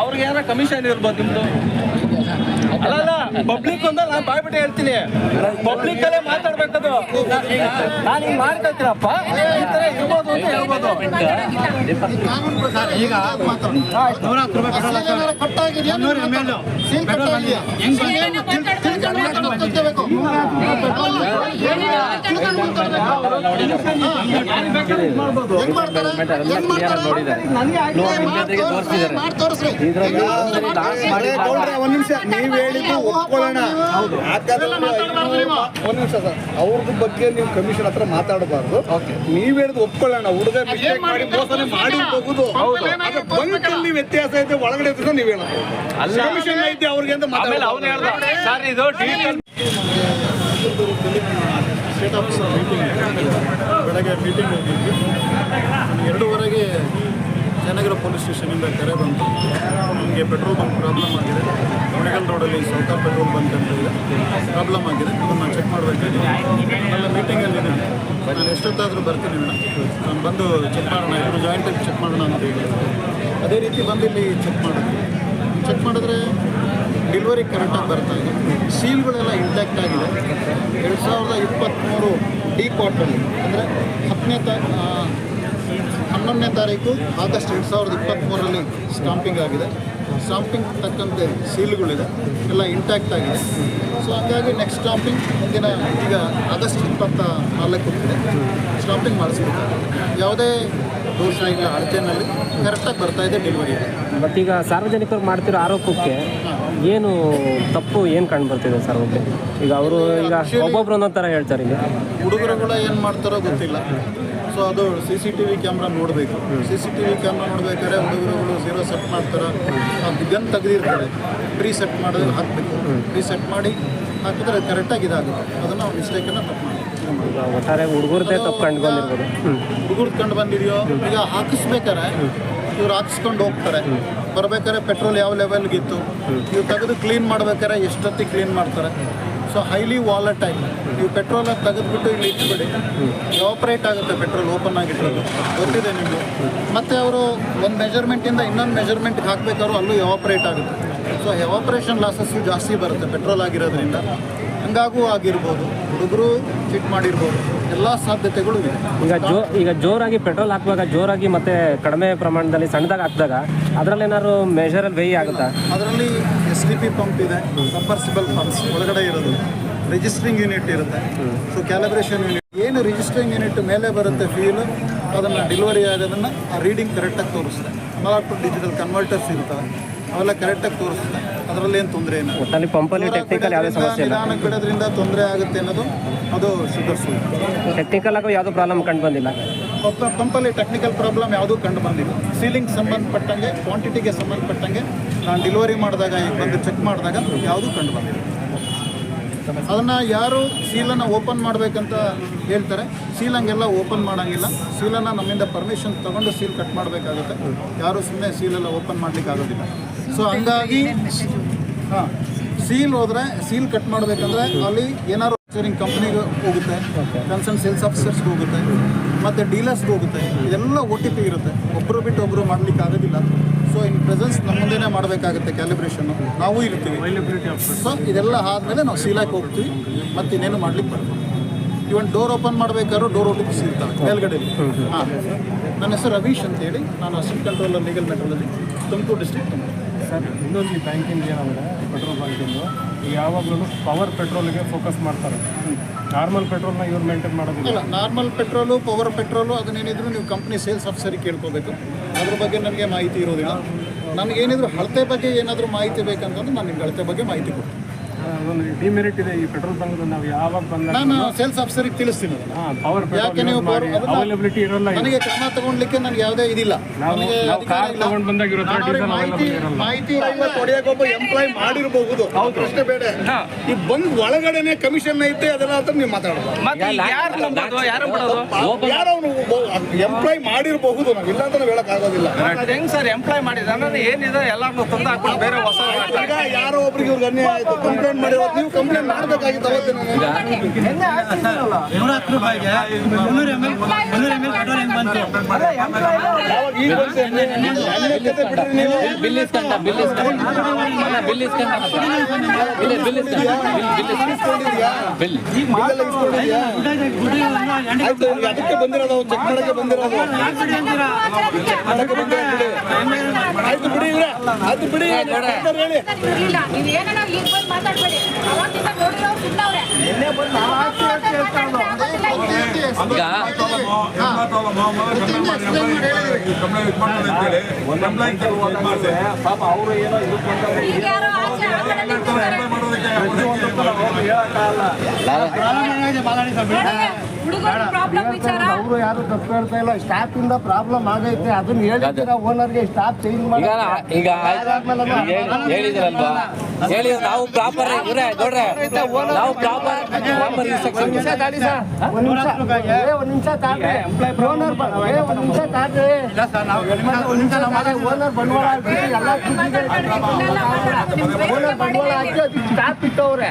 ಅವ್ರಿಗೆ ಏನಾರ ಕಮಿಷನ್ ಇರ್ಬೋದು ನಿಮ್ದು. ಅಲ್ಲ ಪಬ್ಲಿಕ್ ಒಂದ ನಾನು ಬಾಯ್ಬಿಟ್ಟು ಹೇಳ್ತೀನಿ. ಪಬ್ಲಿಕ್ ಅಲ್ಲೇ ಮಾತಾಡ್ಬೇಕದು. ನಾನು ಹಿಂಗ್ ಮಾಡ್ಕೊಳ್ತೀನಪ್ಪ. ಈ ತರ ಇರ್ಬೋದು ಅಂತ ಹೇಳ್ಬೋದು. ಈಗ ಒಂದ್ ನಿಮಿಷ ನೀವ್ ಹೇಳಿದ್ದು ಒಪ್ಕೊಳ್ಳೋಣ ಒಂದ್ ನಿಮಿಷ ಸರ್ ಅವ್ರದ್ದು ಬಗ್ಗೆ ನೀವು ಕಮಿಷನ್ ಹತ್ರ ಮಾತಾಡಬಾರ್ದು ನೀವ್ ಹೇಳಿದ್ ಒಪ್ಕೊಳ್ಳೋಣ ಹುಡುಗ ಮಿಸ್ಟೇಕ್ ಮಾಡಿ ಮೋಸನೆ ಮಾಡಿರ್ಬಹುದು ಬಂಕಲ್ಲಿ ವ್ಯತ್ಯಾಸ ಐತೆ ಒಳಗಡೆ ಇದ್ರೆ ನೀವ್. ಕಮಿಷನ್ ಐತೆ ಅವ್ರಿಗೆ ಅಂತ ಆಮೇಲೆ ಅವ್ನು ಹೇಳ್ದ ಸರ್ ಇದು ಡೀಟೇಲ್ ಸ್ಟೇಟ್ ಆಫೀಸರ್ ಮೀಟಿಂಗ್ ಬೆಳಗ್ಗೆ ಮೀಟಿಂಗ್ ಹೋಗಿದ್ವಿ. ಎರಡೂವರೆಗೆ ಜಯನಗರ ಪೊಲೀಸ್ ಸ್ಟೇಷನಿಂದ ಕರೆ ಬಂತು. ನಮಗೆ ಪೆಟ್ರೋಲ್ ಬಂಕ್ ಪ್ರಾಬ್ಲಮ್ ಆಗಿದೆ. ಮೆಡಿಕಲ್ ರೋಡಲ್ಲಿ ಸೌಕಾರ್ ಪೆಟ್ರೋಲ್ ಬಂಕ್ ಅಂತ ಇದೆ. ಪ್ರಾಬ್ಲಮ್ ಆಗಿದೆ. ಅದನ್ನು ಚೆಕ್ ಮಾಡಬೇಕಾಗಿದೆ. ಎಲ್ಲ ಮೀಟಿಂಗಲ್ಲಿದ್ದೀನಿ ನಾನು ಎಷ್ಟೊತ್ತಾದರೂ ಬರ್ತೀನಿ ಮೇಡಮ್. ನಾನು ಬಂದು ಚೆಕ್ ಮಾಡೋಣ ಎಲ್ಲರೂ ಜಾಯಿಂಟಾಗಿ ಚೆಕ್ ಮಾಡೋಣ ಅಂತ ಹೇಳಿದ್ರು. ಅದೇ ರೀತಿ ಬಂದು ಇಲ್ಲಿ ಚೆಕ್ ಮಾಡಿದ್ವಿ ಚೆಕ್ ಮಾಡಿದ್ರೆ ಡೆಲಿವರಿ ಕರೆಕ್ಟಾಗಿ ಬರ್ತಾ ಇದೆ. ಸೀಲ್ಗಳೆಲ್ಲ ಇಂಟ್ಯಾಕ್ಟ್ ಆಗಿದೆ. ಎರಡು ಸಾವಿರದ ಇಪ್ಪತ್ತ್ಮೂರು ಡಿ ಕ್ವಾರ್ಟರ್ಲಿ ಅಂದರೆ ಹತ್ತನೇ ತಾ ಹನ್ನೊಂದನೇ ತಾರೀಕು ಆಗಸ್ಟ್ ಎರಡು ಸಾವಿರದ ಇಪ್ಪತ್ತ್ಮೂರರಲ್ಲಿ ಸ್ಟಾಂಪಿಂಗ್ ಆಗಿದೆ. ಸ್ಟಾಂಪಿಂಗ್ ತಕ್ಕಂತೆ ಸೀಲ್ಗಳಿದೆ ಎಲ್ಲ ಇಂಟ್ಯಾಕ್ಟ್ ಆಗಿದೆ. ಸೊ ಹಾಗಾಗಿ ನೆಕ್ಸ್ಟ್ ಸ್ಟಾಂಪಿಂಗ್ ಮುಂದಿನ ಈಗ ಆಗಸ್ಟ್ ಇಪ್ಪತ್ತ ನಾಲ್ಕು ಸ್ಟಾಂಪಿಂಗ್ ಮಾಡಿಸ್ಬೇಕು. ಯಾವುದೇ ದೋಷ ಈಗ ಅಳತೆನಲ್ಲಿ ಕರೆಕ್ಟಾಗಿ ಬರ್ತಾ ಇದೆ ಡೆಲಿವರಿ ಇದೆ. ಬಟ್ ಈಗ ಸಾರ್ವಜನಿಕರು ಮಾಡ್ತಿರೋ ಆರೋಪಕ್ಕೆ ಏನು ತಪ್ಪು ಏನು ಕಂಡು ಬರ್ತಿದೆ ಸರ್ ಒಬ್ಬರು ಈಗ ಅವರು ಈಗ ಒಬ್ಬೊಬ್ರು ಒಂದೊಂದು ಥರ ಹೇಳ್ತಾರೆ ಈಗ ಹುಡುಗರುಗಳ ಏನು ಮಾಡ್ತಾರೋ ಗೊತ್ತಿಲ್ಲ. ಸೊ ಅದು C C T V camera ನೋಡಬೇಕು. C C T V camera ನೋಡ್ಬೇಕಾದ್ರೆ ಹುಡುಗರುಗಳು ಝೀರೋ ಸೆಟ್ ಮಾಡ್ತಾರೆ? ಆ ಗನ್ ತೆಗೆದಿರ್ತಾರೆ. ಪ್ರೀ ಸೆಟ್ ಮಾಡಿದ್ರೆ ಹಾಕಬೇಕು. ಪ್ರೀ ಸೆಟ್ ಮಾಡಿ ಹಾಕಿದ್ರೆ ಕರೆಕ್ಟಾಗಿ ಇದಾಗುತ್ತೆ. ಅದನ್ನು ಮಿಸ್ಟೇಕನ್ನು ತಪ್ಪು ಒಟ್ಟಾರೆ ಹುಡುಗರದೇ ತಪ್ಪು ಕಂಡು ಬಂದಿರ್ಬೋದು ಹುಡುಗರು ಕಂಡು ಬಂದಿದೆಯೋ ಈಗ ಹಾಕಿಸ್ಬೇಕಾರೆ. ಇವ್ರು ಹಾಕಿಸ್ಕೊಂಡು ಹೋಗ್ತಾರೆ. ಬರ್ಬೇಕಾದ್ರೆ ಪೆಟ್ರೋಲ್ ಯಾವ ಲೆವೆಲ್ಗಿತ್ತು? ನೀವು ತೆಗೆದು ಕ್ಲೀನ್ ಮಾಡ್ಬೇಕಾರೆ ಎಷ್ಟೊತ್ತಿಗೆ ಕ್ಲೀನ್ ಮಾಡ್ತಾರೆ. ಸೊ ಹೈಲಿ ವಾಲಟೈಲ್ ನೀವು ಪೆಟ್ರೋಲ್ ತೆಗೆದುಬಿಟ್ಟು ಇಲ್ಲಿ ಇಟ್ಬಿಡಿ. ಆಪರೇಟ್ ಆಗುತ್ತೆ ಪೆಟ್ರೋಲ್ ಓಪನ್ ಆಗಿಟ್ಟಿರೋದು ಗೊತ್ತಿದೆ ನಿಮಗೆ? ಮತ್ತು ಅವರು ಒಂದು ಮೆಜರ್ಮೆಂಟಿಂದ ಇನ್ನೊಂದು ಮೆಜರ್ಮೆಂಟ್ಗೆ ಹಾಕ್ಬೇಕಾದ್ರು ಅಲ್ಲೂ ಆಪರೇಟ್ ಆಗುತ್ತೆ. ಸೊ ಆಪರೇಷನ್ ಲಾಸಸ್ಸು ಜಾಸ್ತಿ ಬರುತ್ತೆ ಪೆಟ್ರೋಲ್ ಆಗಿರೋದ್ರಿಂದ. ಹಂಗಾಗೂ ಆಗಿರ್ಬೋದು. ಹುಡುಗರು ಫಿಟ್ ಮಾಡಿರ್ಬೋದು. ಎಲ್ಲ ಸಾಧ್ಯತೆಗಳು ಇದೆ. ಈಗ ಜೋ ಈಗ ಜೋರಾಗಿ ಪೆಟ್ರೋಲ್ ಹಾಕುವಾಗ ಜೋರಾಗಿ ಮತ್ತೆ ಕಡಿಮೆ ಪ್ರಮಾಣದಲ್ಲಿ ಸಣ್ಣದಾಗಿ ಹಾಕಿದಾಗ ಅದರಲ್ಲಿ ಏನಾದ್ರು ಅಲ್ಲಿ ವೇಯಿ ಆಗುತ್ತಾ ಅದರಲ್ಲಿ ಎಸ್ ಡಿ ಪಿ ಪಂಪ್ ಇದೆ ಸಬ್ಬರ್ಸಿಬಲ್ ಪಂಪ್ಸ್ ಒಳಗಡೆ ಇರೋದು. ರಿಜಿಸ್ಟ್ರಿಂಗ್ ಯೂನಿಟ್ ಇರುತ್ತೆ. ಸೊ ಕ್ಯಾಲಿಬ್ರೇಷನ್ ಯೂನಿಟ್ ಏನು ರಿಜಿಸ್ಟ್ರಿಂಗ್ ಯೂನಿಟ್ ಮೇಲೆ ಬರುತ್ತೆ ಫೀಲ್ ಅದನ್ನು ಡೆಲಿವರಿ ಆಗೋದನ್ನು ಆ ರೀಡಿಂಗ್ ಕರೆಕ್ಟಾಗಿ ತೋರಿಸುತ್ತೆ. ಅನಲಾಗ್ ಟು ಡಿಜಿಟಲ್ ಕನ್ವರ್ಟರ್ಸ್ ಇರ್ತವೆ. ಅವೆಲ್ಲ ಕರೆಕ್ಟಾಗಿ ತೋರಿಸುತ್ತೆ. ಅದರಲ್ಲಿ ಏನು ತೊಂದರೆ ಒಟ್ಟಲ್ಲಿ ಪಂಪಲ್ಲಿ ಟೆಕ್ನಿಕಲ್ ಯಾವುದೇ ಸಮಸ್ಯೆ ಇಲ್ಲ. ನಿಧಾನಕ್ಕೆ ಬಿಡೋದ್ರಿಂದ ತೊಂದರೆ ಆಗುತ್ತೆ ಅನ್ನೋದು ಅದು ಸುಳ್ಳು ಟೆಕ್ನಿಕಲ್ ಆಗಿ ಯಾವುದೂ ಪ್ರಾಬ್ಲಮ್ ಕಂಡು ಬಂದಿಲ್ಲ. ಪಂಪ ಪಂಪಲ್ಲಿ ಟೆಕ್ನಿಕಲ್ ಪ್ರಾಬ್ಲಮ್ ಯಾವುದೂ ಕಂಡು ಬಂದಿಲ್ಲ. ಸೀಲಿಂಗ್ ಸಂಬಂಧಪಟ್ಟಂಗೆ ಕ್ವಾಂಟಿಟಿಗೆ ಸಂಬಂಧಪಟ್ಟಂಗೆ ನಾನು ಡೆಲಿವರಿ ಮಾಡಿದಾಗ ಈಗ ಬಂದು ಚೆಕ್ ಮಾಡಿದಾಗ ಯಾವುದೂ ಕಂಡು ಬಂದಿಲ್ಲ. ಅದನ್ನು ಯಾರು ಸೀಲನ್ನು ಓಪನ್ ಮಾಡಬೇಕಂತ ಹೇಳ್ತಾರೆ. ಸೀಲ್ ಹಂಗೆಲ್ಲ ಓಪನ್ ಮಾಡೋಂಗಿಲ್ಲ. ಸೀಲನ್ನು ನಮ್ಮಿಂದ ಪರ್ಮಿಷನ್ ತೊಗೊಂಡು ಸೀಲ್ ಕಟ್ ಮಾಡಬೇಕಾಗುತ್ತೆ. ಯಾರು ಸುಮ್ಮನೆ ಸೀಲೆಲ್ಲ ಓಪನ್ ಮಾಡ್ಲಿಕ್ಕೆ ಆಗೋದಿಲ್ಲ. ಸೊ ಹಂಗಾಗಿ ಹಾಂ ಸೀಲ್ ಹೋದ್ರೆ ಸೀಲ್ ಕಟ್ ಮಾಡಬೇಕಂದ್ರೆ ಅಲ್ಲಿ ಏನಾದ್ರು ಸೇರಿಂಗ್ ಕಂಪ್ನಿಗೆ ಹೋಗುತ್ತೆ. ಕನ್ಸರ್ನ್ ಸೇಲ್ಸ್ ಆಫೀಸರ್ಸ್ಗೆ ಹೋಗುತ್ತೆ. ಮತ್ತು ಡೀಲರ್ಸ್ಗೆ ಹೋಗುತ್ತೆ. ಇದೆಲ್ಲ ಒ ಟಿ ಪಿ ಇರುತ್ತೆ. ಒಬ್ಬರು ಬಿಟ್ಟು ಒಬ್ಬರು ಮಾಡ್ಲಿಕ್ಕೆ ಆಗೋದಿಲ್ಲ. ಸೊ ಇನ್ ಪ್ರೆಸೆನ್ಸ್ ನಮ್ಮ ಮುಂದೆನೇ ಮಾಡಬೇಕಾಗುತ್ತೆ ಕ್ಯಾಲಿಬ್ರೇಷನ್ ನಾವು ಇರ್ತೀವಿ. ಸೊ ಇದೆಲ್ಲ ಆದಮೇಲೆ ನಾವು ಸೀಲಾಗಿ ಹೋಗ್ತೀವಿ. ಮತ್ತೆ ಇನ್ನೇನು ಮಾಡ್ಲಿಕ್ಕೆ ಬರ್ತದೆ ಇವನ್ ಡೋರ್ ಓಪನ್ ಮಾಡಬೇಕಾದ್ರೂ ಡೋರ್ ಒ ಟಿ ಪಿ ಇರ್ತವೆ ಮೇಲ್ಗಡೆ ಹಾಂ. ನನ್ನ ಹೆಸರು ರವೀಶ್ ಅಂತೇಳಿ. ನಾನು ಅಸಿಸ್ಟೆಂಟ್ ಕಂಟ್ರೋಲರ್ ಲೀಗಲ್ ಮೆಟ್ರೋಲಲ್ಲಿ ತುಮಕೂರು ಡಿಸ್ಟ್ರಿಕ್ಟ್ ಸರ್, ಇನ್ನೊಂದು ಈ ಬ್ಯಾಂಕಿಂದ ಏನಂದರೆ ಪೆಟ್ರೋಲ್ ಬ್ಯಾಂಕಿಂದು ಯಾವಾಗಲೂ ಪವರ್ ಪೆಟ್ರೋಲ್ಗೆ ಫೋಕಸ್ ಮಾಡ್ತಾರೆ. ನಾರ್ಮಲ್ ಪೆಟ್ರೋಲ್ನ ಇವ್ರು ಮೇಂಟೈನ್ ಮಾಡೋದಿಲ್ಲ. ನಾರ್ಮಲ್ ಪೆಟ್ರೋಲು ಪವರ್ ಪೆಟ್ರೋಲು ಅದನ್ನೇನಿದ್ರು ನೀವು ಕಂಪ್ನಿ ಸೇಲ್ಸ್ ಆಫೀಸರಿಗೆ ಕೇಳ್ಕೋಬೇಕು. ಅದ್ರ ಬಗ್ಗೆ ನನಗೆ ಮಾಹಿತಿ ಇರೋದಿಲ್ಲ. ನನಗೇನಿದ್ರು ಅಳತೆ ಬಗ್ಗೆ ಏನಾದರೂ ಮಾಹಿತಿ ಬೇಕಂತಂದ್ರೆ ನಾನು ನಿಮ್ಗೆ ಅಳತೆ ಬಗ್ಗೆ ಮಾಹಿತಿ ಕೊಡ್ತೀನಿ. ಅದೊಂದು ಡಿಮೆರಿಟ್ ಇದೆ. ಈ ಪೆಟ್ರೋಲ್ ಬಂಕ್ ನಾವು ಯಾವಾಗ ಬಂದಾಗ ನಾನು ಸೇಲ್ಸ್ ಆಫೀಸರಿಗೆ ತಿಳಿಸ್ತೀನಿ ಅದನ್ನ. ಹಾಂ ಪವರ್ ಯಾಕೆ ನೀವು ಪೆಟ್ರೋಲ್ ಅದನ್ನ- ಅವೈಲಬಿಲಿಟಿ ಇರೋಲ್ಲ. ನನಗೆ ಕ್ರಮ ತಗೊಂಡ್ಲಿಕ್ಕೆ ನನಗೆ ಯಾವುದೇ ಇದಿಲ್ಲ. ನಾವು ನನಗೆ ನಾವು ಅಧಿಕಾರ ಕಾರ್ ಇಲ್ಲ. ತಗೊಂಡು ಬಂದಾಗ ಇರೋ ನಾನು ಅವ್ರಿಗೆ ಡೀಸೆಲ್ ಮಾಹಿತಿ ಅವೈಲಬಲ್ ಇರಲ್ಲ. ಮಾಹಿತಿ ಹೊಡೆಯೋಕೊಬ್ಬ ಎಂಪ್ಲಾಯ್ ಮಾಡಿರಬಹುದು. ಪ್ರಶ್ನೆ ಬೇಡ. ಈ ಬಂದ್ ಒಳಗಡೆನೆ ಕಮಿಷನ್ ಐತೆ ಅದೆಲ್ಲ ಅಂತ ನೀವು ಮಾತಾಡೋದು ಮತ್ತೆ ಯಾರು ನಂಬೋದು? ಯಾರು ಬಿಡೋದು ಯಾರು ಅವನು ಎಂಪ್ಲಾಯ್ ಮಾಡಿರಬಹುದು ನಾವು ಇಲ್ಲ ಅಂತ ನಾವು ಹೇಳಕ್ ಆಗೋದಿಲ್ಲ. ಅದು ಹೆಂಗ್ ಸರ್ ಎಂಪ್ಲಾಯ್ ಮಾಡಿದ ಏನಿದೆ? ಎಲ್ಲಾರ್ನು ತಂದು ಹಾಕ್ಬಿಟ್ಟು ಬೇರೆ ಹೊಸ ಈಗ ಯಾರೋ ಒಬ್ರಿಗೆ ಇವ್ರಿಗೆ ಅನ್ಯಾಯ ಆಯ್ತು. ಕಂಪ್ಲೇಂಟ್ ಕಂಪ್ಲೇಂಟ್ ಮಾಡಿರೋದು ನೀವು ಕಂಪ್ಲೇಂಟ್ ಮಾಡಬೇಕಾಗಿತ್ತು ಅವತ್ತಿನ ಈಗ ಬಂತು? ನೀವು ಬಿಲ್ ಬಿಲ್ ಬಿಲ್ ಬಿಲ್ ಅದಕ್ಕೆ ಬಂದಿರೋದು ಚೆಕ್ ಮಾಡಕ್ಕೆ ಬಂದಿರೋದು. ಅದಕ್ಕೆ ಬಂದಿರೋದು ಬಿಡಿ. ಆಯ್ತು ಬಿಡಿ ಇವ್ರೆ. ಆಯ್ತು ಬಿಡಿ. ಹೇಳಿ. ನೀವ್ ಈಗ ಬಂದು ಮಾತಾಡ್ಬೇಡಿ ಅವತ್ತಿಂದ ನೋಡಿರೋ ಈಗ ಪಾಪ ಅವರು ಏನೋ ಇದು ಅವರು ಯಾರು ತಪ್ಪು ಹೇಳ್ತಾ ಇಲ್ಲ. ಸ್ಟಾಫ್ ಇಂದ ಪ್ರಾಬ್ಲಮ್ ಆಗೈತೆ. ಅದನ್ನ ಹೇಳಿದ್ದೀರಾ ಓನರ್ಗೆ ಸ್ಟಾಫ್ ಚೇಂಜ್ ಮಾಡಿ ಈಗ ಈಗ ಹೇಳಿ- ಹೇಳಿದ್ರಲ್ವಾ? ಹೇಳಿ ನಾವು ಪ್ರಾಪರ್ ಇವರೇ ನೋಡ್ರೆ. ನಾವು ಪ್ರಾಪರ್ ಪ್ರಾಪರ್ ಇನ್ಸ್ಟ್ರಕ್ಷನ್ ಒಂದ್ ನಿಮಿಷ ಏ, ಒಂದ್ ನಿಮಿಷ ತಾಳ್ರಿ ಓನರ್ ಏ ಒಂದ್ ನಿಮಿಷ ತಾಳ್ರಿ ಒಂದ್ ನಿಮಿಷ ಓನರ್ ಬಂಡವಾಳ ಹಾಕ್ಬಿಟ್ಟು ಎಲ್ಲ ಓನರ್ ಬಂಡವಾಳ ಹಾಕಿ ಅದಕ್ಕೆ ಸ್ಟಾಪ್ ಇಟ್ಟವ್ರೆ.